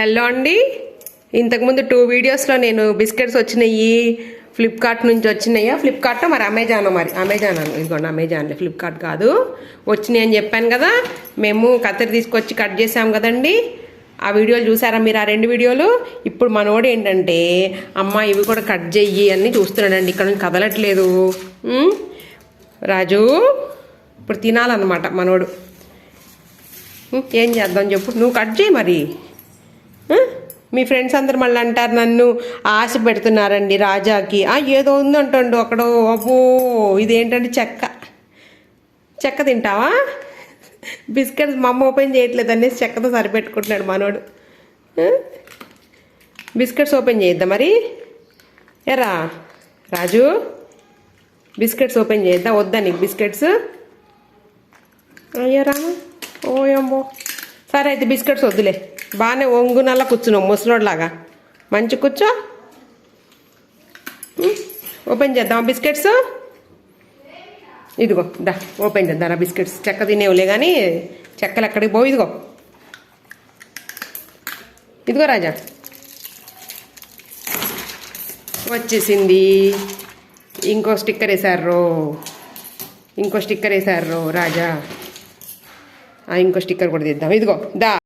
Hello అండి. ఇంతకుముందు two వీడియోస్లో నేను బిస్కెట్స్ వచ్చినాయి ఫ్లిప్కార్ట్ నుంచి వచ్చినాయా? ఫ్లిప్కార్ట్ మరి అమెజాన్ మరి. అమెజాన్ ఇదిగోండి అమెజాన్లే ఫ్లిప్కార్ట్ కాదు. వచ్చినాయి అని చెప్పాను కదా. మేము కత్తెర తీసుకొచ్చి కట్ చేసాం కదండి. ఆ వీడియోలు చూసారా మీరు? ఆ రెండు వీడియోలు? ఇప్పుడు మనోడు ఏంటంటే అమ్మ ఇవి కూడా కట్ చెయ్యి అని చూస్తున్నాడండి. ఇక్కడ నుంచి కదలట్లేదు. రాజు ఇప్పుడు తినాలన్నమాట మనోడు. ఏం చేద్దాం చెప్పు? నువ్వు కట్ చేయి మరి. మీ ఫ్రెండ్స్ అందరు మళ్ళీ అంటారు నన్ను ఆశ పెడుతున్నారండి రాజాకి. ఏదో ఉందంటుండు అక్కడ. అబ్బో ఇదేంటంటే చెక్క? చెక్క తింటావా? బిస్కెట్స్ మా అమ్మ ఓపెన్ చేయట్లేదు అనేసి చెక్కతో సరిపెట్టుకుంటున్నాడు మనోడు. బిస్కెట్స్ ఓపెన్ చేయొద్దా మరి? ఎరా రాజు బిస్కెట్స్ ఓపెన్ చేయొద్దా? వద్దా నీకు బిస్కెట్స్? అయ్యా ఓ ఓయమ్మో. సరే అయితే బిస్కెట్స్ వద్దులే. బాగానే ఒంగునల్లా కూర్చున్నాం కూర్చున్నావు ముసలోడ్లాగా. మంచి కూర్చో. ఓపెన్ చేద్దాం బిస్కెట్స్? ఇదిగో దా ఓపెన్ చేద్దాం బిస్కెట్స్. చెక్క తినేవులే కానీ చెక్కలు ఎక్కడికి పోవు. ఇదిగో. ఇదిగో రాజా. వచ్చేసింది. ఇంకో స్టిక్కర్ వేసారు ఇంకో స్టిక్కర్ వేసారు రాజా. ఇంకో స్టిక్కర్ కూడా తీద్దాం. ఇదిగో దా.